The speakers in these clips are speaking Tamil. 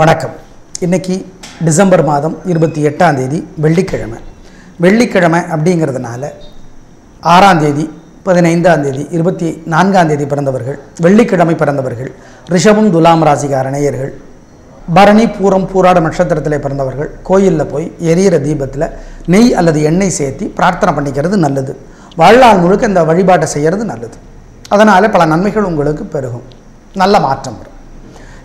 வணக்கம். இன்னைக்கு டிசம்பர் மாதம் இருபத்தி எட்டாம் தேதி வெள்ளிக்கிழமை. வெள்ளிக்கிழமை அப்படிங்கிறதுனால ஆறாம் தேதி பதினைந்தாம் தேதி இருபத்தி நான்காம் தேதி பிறந்தவர்கள் வெள்ளிக்கிழமை பிறந்தவர்கள் ரிஷபம் துலாம் ராசிகார நேயர்கள் பரணி பூரம் பூராட நட்சத்திரத்தில் பிறந்தவர்கள் கோயிலில் போய் எரியிற தீபத்தில் நெய் அல்லது எண்ணெய் சேர்த்தி பிரார்த்தனை பண்ணிக்கிறது நல்லது. வாழ்நாள் முழுக்க இந்த வழிபாட்டை செய்கிறது நல்லது. அதனால் பல நன்மைகள் உங்களுக்கு பெருகும். நல்ல மாற்றம் வரும்.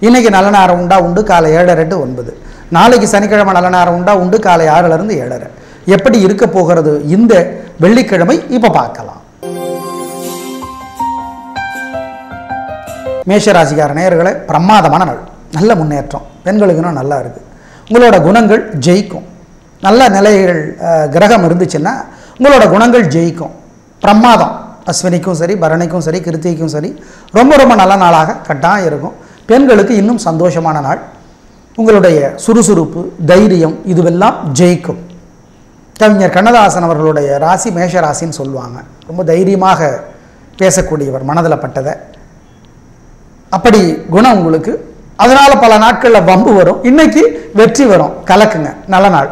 இன்றைக்கி நல்ல நேரம் உண்டா? உண்டு. காலை ஏழரை டு ஒன்பது. நாளைக்கு சனிக்கிழமை நல்ல நேரம் உண்டா? உண்டு. காலை ஆறுலேருந்து ஏழரை. எப்படி இருக்க போகிறது? இந்த வெள்ளிக்கிழமை இப்போ பார்க்கலாம். மேஷராசிக்கார நேயர்களை பிரமாதமான நாள். நல்ல முன்னேற்றம். பெண்களுக்குன்னு நல்லா இருக்குது உங்களோட குணங்கள் ஜெயிக்கும். நல்ல நிலைகள் கிரகம் இருந்துச்சுன்னா உங்களோட குணங்கள் ஜெயிக்கும். பிரமாதம். அஸ்வினிக்கும் சரி பரணிக்கும் சரி கிருத்திக்கும் சரி ரொம்ப ரொம்ப நல்ல நாளாக கட்டாயம் இருக்கும். பெண்களுக்கு இன்னும் சந்தோஷமான நாள். உங்களுடைய சுறுசுறுப்பு தைரியம் இதுவெல்லாம் ஜெயிக்கும். கவிஞர் கண்ணதாசன் அவர்களுடைய ராசி மேஷ ராசின்னு சொல்லுவாங்க. ரொம்ப தைரியமாக பேசக்கூடியவர் மனதில் பட்டதை. அப்படி குணம் உங்களுக்கு. அதனால் பல நாட்களில் வம்பு வரும். இன்னைக்கு வெற்றி வரும். கலக்குங்க. நல்ல நாள்.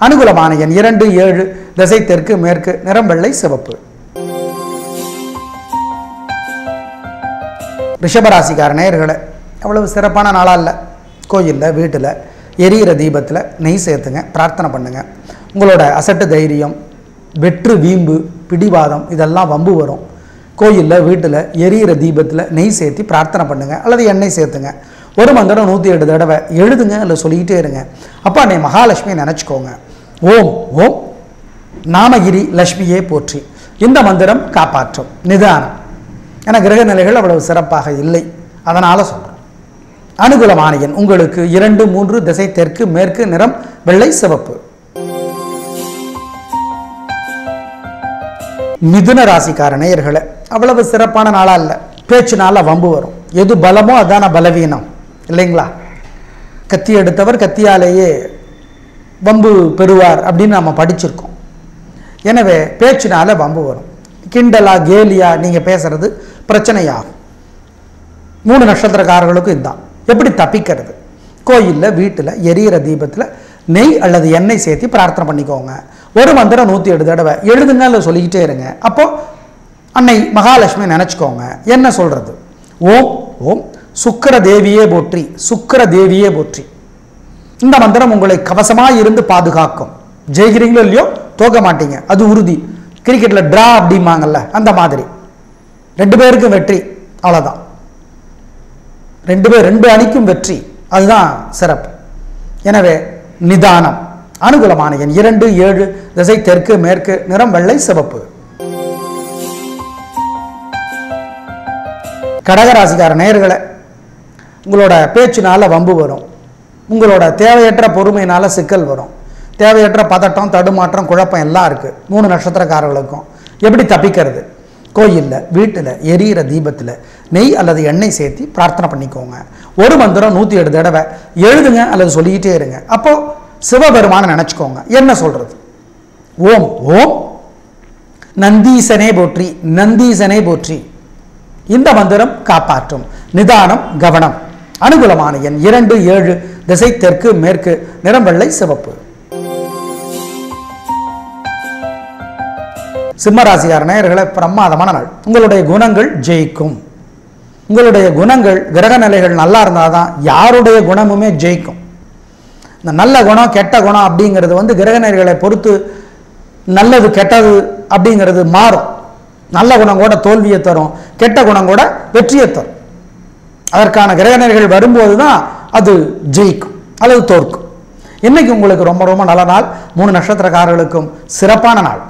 அனுகூலமான எண் இரண்டு ஏழு திசை தெற்கு மேற்கு நிறம் வெள்ளை சிவப்பு. ரிஷபராசிக்கார நேயர்களை அவ்வளவு சிறப்பான நாளாக இல்லை. கோயிலில் வீட்டில் எரியிற தீபத்தில் நெய் சேர்த்துங்க பிரார்த்தனை பண்ணுங்கள் உங்களோட அசட்டு தைரியம் வெற்று வீம்பு பிடிவாதம் இதெல்லாம் வம்பு வரும். கோயிலில் வீட்டில் எரியிற தீபத்தில் நெய் சேர்த்து பிரார்த்தனை பண்ணுங்கள் அல்லது எண்ணெய் சேர்த்துங்க. ஒரு மந்திரம் நூற்றி எட்டு தடவை எழுதுங்க இல்லை சொல்லிக்கிட்டே இருங்க. அப்பா நீ மகாலட்சுமியை நினச்சிக்கோங்க. ஓம் ஓம் நாமகிரி லட்சுமியே போற்றி. இந்த மந்திரம் காப்பாற்றும். நிதானம். ஏன்னா கிரக நிலைகள் அவ்வளவு சிறப்பாக இல்லை. அதனால் சொல்கிறேன் அனுகூலமான எண் உங்களுக்கு இரண்டு மூன்று திசை தெற்கு மேற்கு நிறம் வெள்ளை சிவப்பு. மிதுன ராசிக்கார நேயர்களை அவ்வளவு சிறப்பான நாளா இல்லை. பேச்சுனால வம்பு வரும். எது பலமோ அதான பலவீனம். இல்லைங்களா? கத்தி எடுத்தவர் கத்தியாலேயே வம்பு பெறுவார் அப்படின்னு நம்ம படிச்சிருக்கோம். எனவே பேச்சுனால வம்பு வரும். கிண்டலா கேலியா நீங்கள் பேசுறது பிரச்சனையாகும். மூணு நட்சத்திரக்காரர்களுக்கும் இதுதான் எப்படி தப்பிக்கிறது? கோயிலில் வீட்டில் எரியிற தீபத்தில் நெய் அல்லது எண்ணெய் சேர்த்து பிரார்த்தனை பண்ணிக்கோங்க. ஒரு மந்திரம் நூற்றி எட்டு தடவை. எழுதுங்க இல்லை சொல்லிக்கிட்டே இருங்க. அப்போது அன்னை மகாலட்சுமி நினச்சிக்கோங்க. என்ன சொல்கிறது ஓம் ஓம் சுக்கர தேவியே போற்றி சுக்கர தேவியே போற்றி. இந்த மந்திரம் உங்களை கவசமாக இருந்து பாதுகாக்கும். ஜெயிக்கிறீங்களோ இல்லையோ தோக்க மாட்டீங்க. அது உறுதி. கிரிக்கெட்டில் ட்ரா அப்படிம்பாங்கல்ல அந்த மாதிரி. ரெண்டு பேருக்கும் வெற்றி. அவ்வளோதான் ரெண்டு பேர் ரெண்டு அணிக்கும் வெற்றி. அதுதான் சிறப்பு. எனவே நிதானம் அனுகூலமான எண் இரண்டு ஏழு திசை தெற்கு மேற்கு நிறம் வெள்ளை சிவப்பு. கடகராசிக்கார நேர்களை உங்களோட பேச்சுனால் வம்பு வரும். உங்களோட தேவையற்ற பொறுமையினால சிக்கல் வரும். தேவையற்ற பதட்டம் தடுமாற்றம் குழப்பம் எல்லாம் இருக்குது மூணு நட்சத்திரக்காரர்களுக்கும். எப்படி தப்பிக்கிறது? கோயிலில் வீட்டில் எரியிற தீபத்தில் நெய் அல்லது எண்ணெய் சேர்த்து பிரார்த்தனை பண்ணிக்கோங்க. ஒரு மந்திரம் நூற்றி எட்டு தடவை. எழுதுங்க அல்லது சொல்லிக்கிட்டே இருங்க. அப்போது சிவபெருமானை நினச்சிக்கோங்க. என்ன சொல்கிறது ஓம் ஓம். நந்தீசனே போற்றி நந்தீசனே போற்றி. இந்த மந்திரம் காப்பாற்றும். நிதானம் கவனம். அனுகூலமான எண் இரண்டு ஏழு. திசை தெற்கு மேற்கு நிறம் வெள்ளை சிவப்பு. சிம்மராசிக்கார நேயர்களை பிரமாதமான நாள். உங்களுடைய குணங்கள் ஜெயிக்கும். உங்களுடைய குணங்கள் கிரக நிலைகள் நல்லா இருந்தால் தான் யாருடைய குணமுமே ஜெயிக்கும். இந்த நல்ல குணம் கெட்ட குணம் அப்படிங்கிறது வந்து கிரக நிலைகளை பொறுத்து நல்லது கெட்டது அப்படிங்கிறது மாறும். நல்ல குணம் கூட தோல்வியை தரும் கெட்ட குணம் கூட வெற்றியை தரும். அதற்கான கிரகணர்கள் வரும்போது தான் அது ஜெயிக்கும் அல்லது தோற்கும். இன்னைக்கு உங்களுக்கு ரொம்ப ரொம்ப நல்ல நாள். மூணு நட்சத்திரக்காரர்களுக்கும் சிறப்பான நாள்.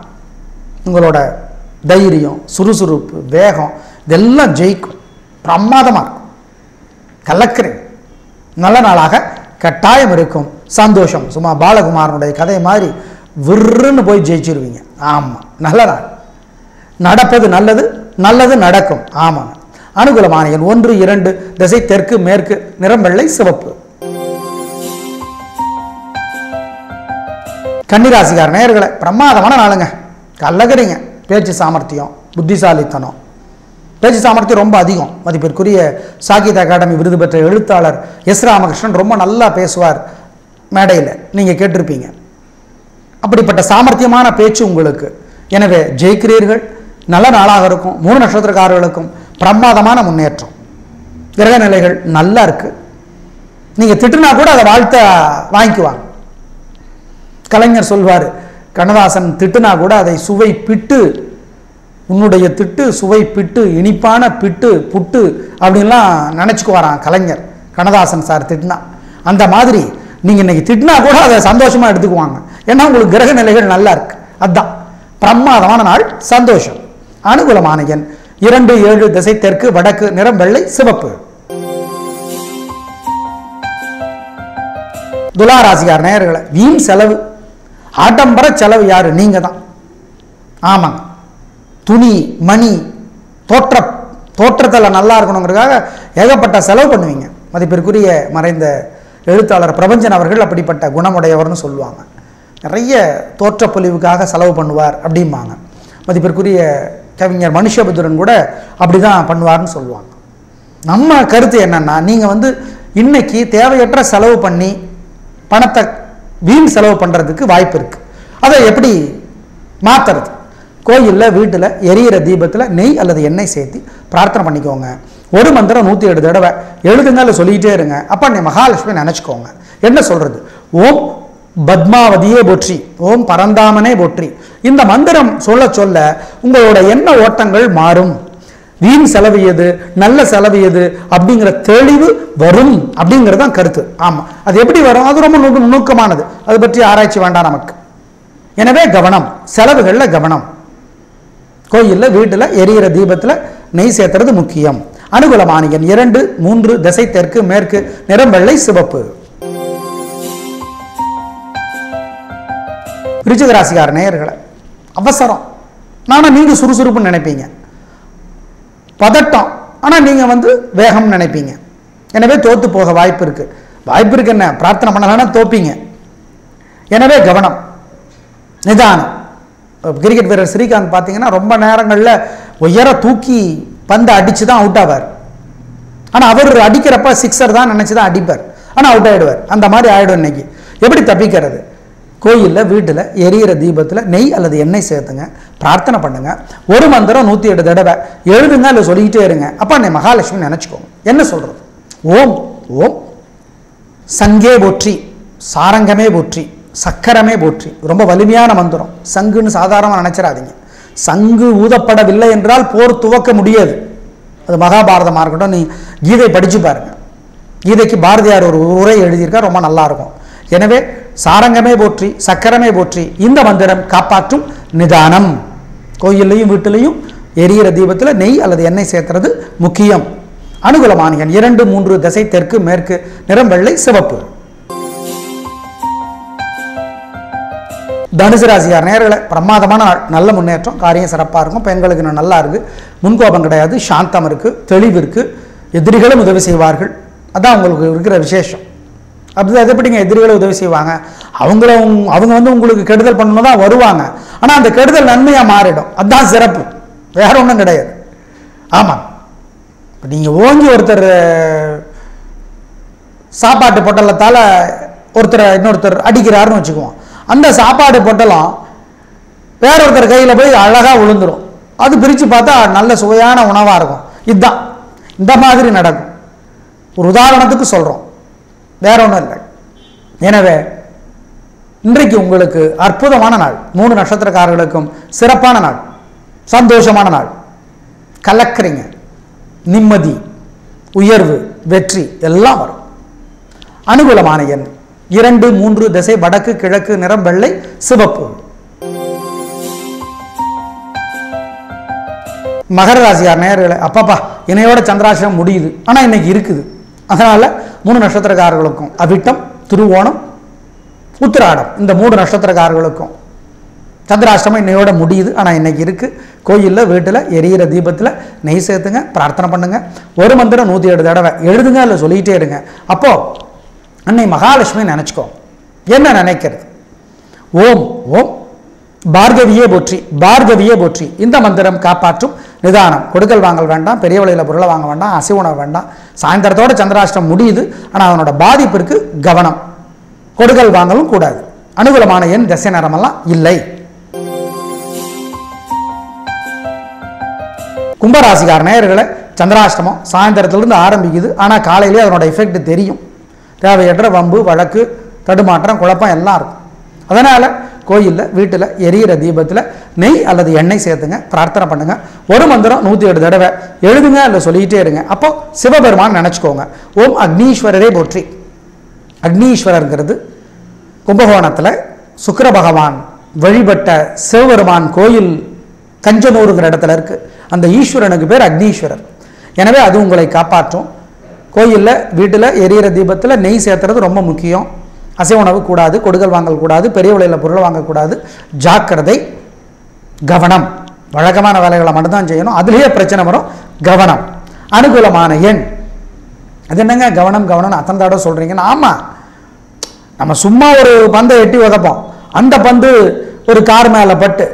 உங்களோட தைரியம் சுறுசுறுப்பு வேகம் இதெல்லாம் ஜெயிக்கும். பிரமாதமாக இருக்கும். கலக்கிறேன். நல்ல நாளாக கட்டாயம் இருக்கும். சந்தோஷம். சும்மா பாலகுமாரனுடைய கதை மாதிரி விருன்னு போய் ஜெயிச்சிருவீங்க. ஆமாம் நல்ல நாள். நடப்பது நல்லது நல்லது நடக்கும். ஆமாம் அனுகூலமான எண் ஒன்று இரண்டு திசை தெற்கு மேற்கு நிறம் வெள்ளை சிவப்பு. கன்னிராசிக்கார நேயர்களை பிரமாதமான நாளுங்க. கல்லகிறீங்க பேச்சு சாமர்த்தியம் புத்திசாலித்தனம். பேச்சு சாமர்த்தியம் ரொம்ப அதிகம். மதிப்பிற்குரிய சாகித்ய அகாடமி விருது பெற்ற எழுத்தாளர் எஸ் ராமகிருஷ்ணன் ரொம்ப நல்லா பேசுவார் மேடையில். நீங்கள் கேட்டிருப்பீங்க. அப்படிப்பட்ட சாமர்த்தியமான பேச்சு உங்களுக்கு. எனவே ஜெயிக்கிறீர்கள். நல்ல நாளாக இருக்கும். மூணு நட்சத்திரக்காரர்களுக்கும் பிரமாதமான முன்னேற்றம். கிரக நிலைகள் நல்லா இருக்கு. நீங்கள் திட்டுனா கூட அதை வாழ்த்த வாங்கிக்குவாங்க. கலைஞர் சொல்வார் கண்ணதாசன் திட்டுனா கூட அதை சுவை பிட்டு உன்னுடைய திட்டு சுவை பிட்டு இனிப்பான பிட்டு புட்டு அப்படின்லாம் நினச்சிக்குவாராம் கலைஞர். கண்ணதாசன் சார் திட்டினா. அந்த மாதிரி நீங்கள் இன்றைக்கி திட்டினா கூட அதை சந்தோஷமாக எடுத்துக்குவாங்க. ஏன்னா உங்களுக்கு கிரக நிலைகள் நல்லா இருக்கு. அதான். பிரமாதமான நாள் சந்தோஷம். அனுகூலமான எண். இரண்டு ஏழு திசை தெற்கு வடக்கு நிறம் வெள்ளை சிவப்பு. துளாராசிகார் நேயர்களை வீண் செலவு. ஆடம்பர செலவு யார்? நீங்கள் தான் ஆமாங்க துணி மணி தோற்ற தோற்றத்தில் நல்லா இருக்கணுங்கிறதுக்காக ஏகப்பட்ட செலவு பண்ணுவீங்க. மதிப்பிற்குரிய மறைந்த எழுத்தாளர் பிரபஞ்சன் அவர்கள் அப்படிப்பட்ட குணமுடையவர்னு சொல்லுவாங்க. நிறைய தோற்றப்பொழிவுக்காக செலவு பண்ணுவார் அப்படிம்பாங்க. மதிப்பிற்குரிய கவிஞர் மனுஷபுத்திரன் கூட அப்படி தான் பண்ணுவார்னு சொல்லுவாங்க. நம்ம கருத்து என்னென்னா நீங்கள் வந்து இன்றைக்கி தேவையற்ற செலவு பண்ணி பணத்தை வீண் செலவு பண்ணுறதுக்கு வாய்ப்பு இருக்குது அதை எப்படி மாற்றுறது கோயிலில் வீட்டில் எரியிற தீபத்தில் நெய் அல்லது எண்ணெய் சேர்த்து பிரார்த்தனை பண்ணிக்கோங்க. ஒரு மந்திரம் நூற்றி ஏழு தடவை எழுதுங்க இல்லை சொல்லிக்கிட்டே இருங்க. அப்போ நீ மகாலட்சுமி நினச்சிக்கோங்க. என்ன சொல்கிறது ஓம் பத்மாவதியே போற்றி ஓம் பரந்தாமனே போற்றி. இந்த மந்திரம் சொல்ல சொல்ல உங்களோட எண்ண ஓட்டங்கள் மாறும். வீண் செலவு எது நல்ல செலவு எது அப்படிங்கிற தெளிவு வரும் அப்படிங்கிறது தான் கருத்து. ஆமாம் அது எப்படி வரும்? அது ரொம்ப நுணு- நுணுக்கமானது. அது பற்றி ஆராய்ச்சி வேண்டாம் நமக்கு. எனவே கவனம் செலவுகளில் கவனம். கோயிலில் வீட்டில் எரியிற தீபத்தில் நெய் சேர்த்துறது முக்கியம். அனுகூலமான இரண்டு மூன்று திசை தெற்கு மேற்கு நிறம் வெள்ளை சிவப்பு. விருச்சிக நேயர்களை அவசரம். நானும் நீங்கள் சுறுசுறுப்புன்னு நினைப்பீங்க. பதட்டம். ஆனால் நீங்கள் வந்து வேகம் நினைப்பீங்க. எனவே தோற்று போக வாய்ப்பு இருக்குது வாய்ப்பு இருக்கு என்ன? பிரார்த்தனை பண்ணலன்னா தோப்பீங்க. எனவே கவனம். நிதானம். கிரிக்கெட் வீரர் ஸ்ரீகாந்த் பார்த்தீங்கன்னா ரொம்ப நேரங்களில் உயர தூக்கி பந்தை அடித்து தான் அவுட் ஆவார். ஆனால் அவர் அடிக்கிறப்ப சிக்ஸர் தான் நினச்சி தான் அடிப்பார். ஆனால் அவுட் ஆகிடுவார் அந்த மாதிரி ஆகிடும் இன்னைக்கு. எப்படி தப்பிக்கிறது? கோயிலில் வீட்டில் எரியிற தீபத்தில் நெய் அல்லது எண்ணெய் சேர்த்துங்க பிரார்த்தனை பண்ணுங்க. ஒரு மந்திரம் நூற்றி எட்டு தடவை எழுதுங்க இல்லை சொல்லிக்கிட்டே இருங்க. அப்போ அன்னை மகாலட்சுமி நினச்சிக்கோங்க. என்ன சொல்கிறது ஓம் ஓம். சங்கே போற்றி சாரங்கமே போற்றி சக்கரமே போற்றி. ரொம்ப வலிமையான மந்திரம். சங்குன்னு சாதாரணமாக நினச்சிடாதீங்க. சங்கு ஊதப்படவில்லை என்றால் போர் துவக்க முடியாது. அது மகாபாரதமாக இருக்கட்டும் நீ கீதை படிச்சு பாருங்க. கீதைக்கு பாரதியார் ஒரு உரை எழுதியிருக்கா ரொம்ப நல்லா இருக்கும். எனவே சாரங்கமே போற்றி சக்கரமே போற்றி இந்த மந்திரம் காப்பாற்றும் நிதானம். கோயில்லையும் வீட்டிலையும் எரியிற தீபத்தில் நெய் அல்லது எண்ணெய் சேர்த்துறது முக்கியம். அனுகூலமான இரண்டு மூன்று திசை தெற்கு மேற்கு நிறம் வெள்ளை சிவப்பு. தனுசு ராசியார் நேரில் பிரமாதமான நல்ல முன்னேற்றம் காரியம் சிறப்பாக இருக்கும். பெண்களுக்கு இன்னும் நல்லா இருக்கு. முன்கோபம் கிடையாது. சாந்தம் இருக்கு. தெளிவு இருக்கு. எதிரிகளும் உதவி செய்வார்கள். அதான் உங்களுக்கு இருக்கிற விசேஷம். அப்படி அது எப்படிங்க எதிரிகளை உதவி செய்வாங்க. அவங்கள உங்- அவங்க வந்து உங்களுக்கு கெடுதல் பண்ணணும் தான் வருவாங்க. ஆனால் அந்த கெடுதல் நன்மையாக மாறிடும். அதுதான் சிறப்பு. வேற ஒன்றும் கிடையாது. ஆமாம் இப்போ நீங்கள் ஓங்கி ஒருத்தர் சாப்பாட்டு பொட்டலத்தால் ஒருத்தரை இன்னொருத்தர் அடிக்கிறாருன்னு வச்சுக்குவோம். அந்த சாப்பாடு பொட்டலம் வேற ஒருத்தர் கையில் போய் அழகாக விழுந்துரும் அது பிரித்து பார்த்தா நல்ல சுவையான உணவாக இருக்கும். இதுதான். இந்த மாதிரி நடக்கும். ஒரு உதாரணத்துக்கு சொல்கிறோம் வேற ஒன்றும் இல்லை. எனவே இன்றைக்கு உங்களுக்கு அற்புதமான நாள். மூணு நட்சத்திரக்காரர்களுக்கும் சிறப்பான நாள். சந்தோஷமான நாள். கலக்கிறீங்க நிம்மதி உயர்வு வெற்றி எல்லாம் வரும். அனுகூலமான எண் இரண்டு மூன்று திசை வடக்கு கிழக்கு நிறம் வெள்ளை சிவப்பு. மகர ராசியார் நேர்களை அப்பப்பா இணையோட சந்திராசிரம் முடியுது. ஆனால் இன்னைக்கு இருக்குது. அதனால மூணு நட்சத்திரக்காரர்களுக்கும் அவிட்டம் திருவோணம் உத்திராடம். இந்த மூணு நட்சத்திரக்காரர்களுக்கும் சந்திராஷ்டமம் இன்னையோட முடியுது. ஆனால் இன்னைக்கு இருக்கு. கோயிலில் வீட்டில் எரியிற தீபத்தில் நெய் சேர்த்துங்க பிரார்த்தனை பண்ணுங்க. ஒரு மந்திரம் நூற்றி ஏழு தடவை எழுதுங்க இல்லை சொல்லிகிட்டே இருங்க. அப்போ அன்னை மகாலட்சுமி நினச்சிக்கோ. என்ன நினைக்கிறது? ஓம் ஓம் பார்கவியே போற்றி பார்கவியே போற்றி. இந்த மந்திரம் காப்பாற்றும் நிதானம். கொடுக்கல் வாங்கல் வேண்டாம் பெரிய விலையில் பொருளை வாங்க வேண்டாம் அசைவ உணவு வேண்டாம். சாயந்தரத்தோட சந்திராஷ்டம் முடியுது. ஆனால் அதனோட பாதிப்பிற்கு கவனம். கொடுக்கல் வாங்கலும் கூடாது. அனுகூலமான எண் திசை நேரமெல்லாம் இல்லை. கும்பராசிக்கார நேயர்களை சந்திராஷ்டமம் சாயந்தரத்துலேருந்து ஆரம்பிக்குது. ஆனால் காலையிலே அதனோட எஃபெக்ட் தெரியும். தேவையற்ற வம்பு வழக்கு தடுமாற்றம் குழப்பம் எல்லாம் இருக்கும். அதனால் கோயிலில் வீட்டில் எரியிற தீபத்தில் நெய் அல்லது எண்ணெய் சேர்த்துங்க பிரார்த்தனை பண்ணுங்க. ஒரு மந்திரம் நூற்றி எட்டு தடவை. எழுதுங்க இல்லை சொல்லிக்கிட்டே இருங்க. அப்போ சிவபெருமான் நினச்சிக்கோங்க. ஓம் அக்னீஸ்வரரே போற்றி. அக்னீஸ்வரருங்கிறது கும்பகோணத்தில் சுக்கர பகவான் வழிபட்ட சிவபெருமான் கோயில் கஞ்சனூருங்கிற இடத்துல இருக்கு. அந்த ஈஸ்வரனுக்கு பேர் அக்னீஸ்வரர். எனவே அது உங்களை காப்பாற்றும். கோயிலில் வீட்டில் எரியிற தீபத்தில் நெய் சேர்த்துறது ரொம்ப முக்கியம். அசைவ உணவு கூடாது கொடுக்கல் வாங்கல் கூடாது பெரிய விலையில் பொருளை வாங்கக்கூடாது. ஜாக்கிரதை கவனம். வழக்கமான வேலைகளை மட்டும்தான் செய்யணும். அதுலேயே பிரச்சனை வரும். கவனம். அனுகூலமான எண். அது என்னங்க? கவனம் கவனம்னு அத்தனை தடவை சொல்கிறீங்கன்னா ஆமாம் நம்ம சும்மா ஒரு பந்தை எட்டி உதப்போம். அந்த பந்து ஒரு கார் மேலே பட்டு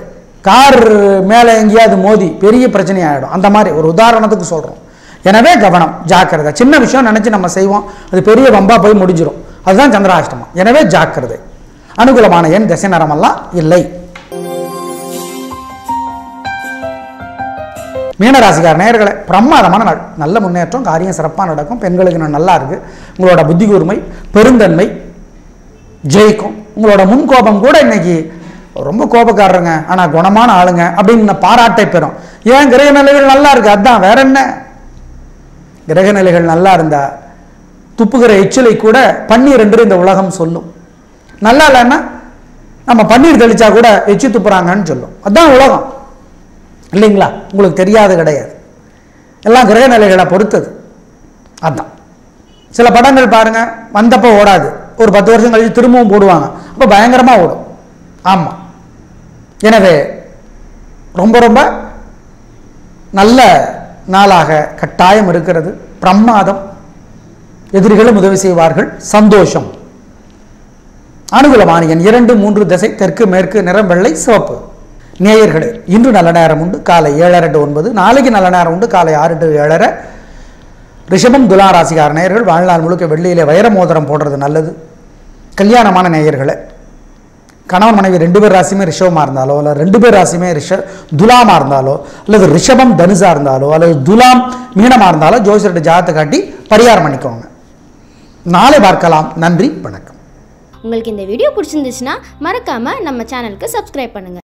கார் மேலே எங்கேயாவது மோதி பெரிய பிரச்சனை ஆகிடும் அந்த மாதிரி ஒரு உதாரணத்துக்கு சொல்கிறோம் எனவே கவனம் ஜாக்கிரதை. சின்ன விஷயம் நினச்சி நம்ம செய்வோம். அது பெரிய வம்பாக போய் முடிஞ்சிடும் அதுதான் சந்திராஷ்டமம். எனவே ஜாக்கிரதை. அனுகூலமான எண் திசை நேரமெல்லாம் இல்லை. மீனராசிக்கார நேர்களை பிரமாதமான நாள். நல்ல முன்னேற்றம் காரியம் சிறப்பாக நடக்கும். பெண்களுக்கு இன்னும் நல்லா இருக்கு. உங்களோட புத்தி கூர்மை பெருந்தன்மை ஜெயிக்கும். உங்களோட முன் கோபம் கூட இன்னைக்கு ரொம்ப கோபக்காரருங்க. ஆனால் குணமான ஆளுங்க அப்படின்னு பாராட்டை பெறும். ஏன் கிரக நிலைகள் நல்லா இருக்கு? அதுதான் வேற என்ன? கிரக நிலைகள் நல்லா இருந்தால் துப்புகிற எச்சிலை கூட பன்னீர் என்று இந்த உலகம் சொல்லும். நல்லா இல்லைன்னா நம்ம பன்னீர் தெளிச்சா கூட எச்சி துப்புறாங்கன்னு சொல்லும். அதுதான் உலகம். இல்லைங்களா? உங்களுக்கு தெரியாது கிடையாது. எல்லாம் கிரக நிலைகளை பொறுத்தது. அதுதான் சில படங்கள் பாருங்கள் வந்தப்போ ஓடாது. ஒரு பத்து வருஷம் கழிச்சு திரும்பவும் போடுவாங்க. அப்போ பயங்கரமாக ஓடும். ஆமாம் எனவே ரொம்ப ரொம்ப நல்ல நாளாக கட்டாயம் இருக்கிறது. பிரமாதம் எதிரிகளும் உதவி செய்வார்கள். சந்தோஷம். அனுகூலமான எண் இரண்டு மூன்று திசை தெற்கு மேற்கு நிறம் வெள்ளை சிவப்பு. நேயர்களே இன்று நல்ல நேரம் உண்டு. காலை ஏழரை டு ஒன்பது நாளைக்கு நல்ல நேரம் உண்டு. காலை ஆறு டு ஏழரை. ரிஷபம் துலா ராசிக்கார நேயர்கள் வாழ்நாள் முழுக்க வெள்ளியிலே வைர மோதிரம் போடுறது நல்லது. கல்யாணமான நேயர்களே கணவன் மனைவி ரெண்டு பேர் ராசியுமே ரிஷபமாக இருந்தாலோ அல்லது ரெண்டு பேர் ராசியுமே ரிஷ துலாமாக இருந்தாலோ அல்லது ரிஷபம் தனுசாக இருந்தாலோ அல்லது துலாம் மீனமாக இருந்தாலோ ஜோசியர்கிட்ட ஜாதத்தை காட்டி பரிகாரம் பண்ணிக்கோங்க. நாளை பார்க்கலாம். நன்றி வணக்கம். உங்களுக்கு இந்த வீடியோ பிடிச்சிருந்துச்சுன்னா மறக்காம நம்ம சேனலுக்கு சப்ஸ்கிரைப் பண்ணுங்க.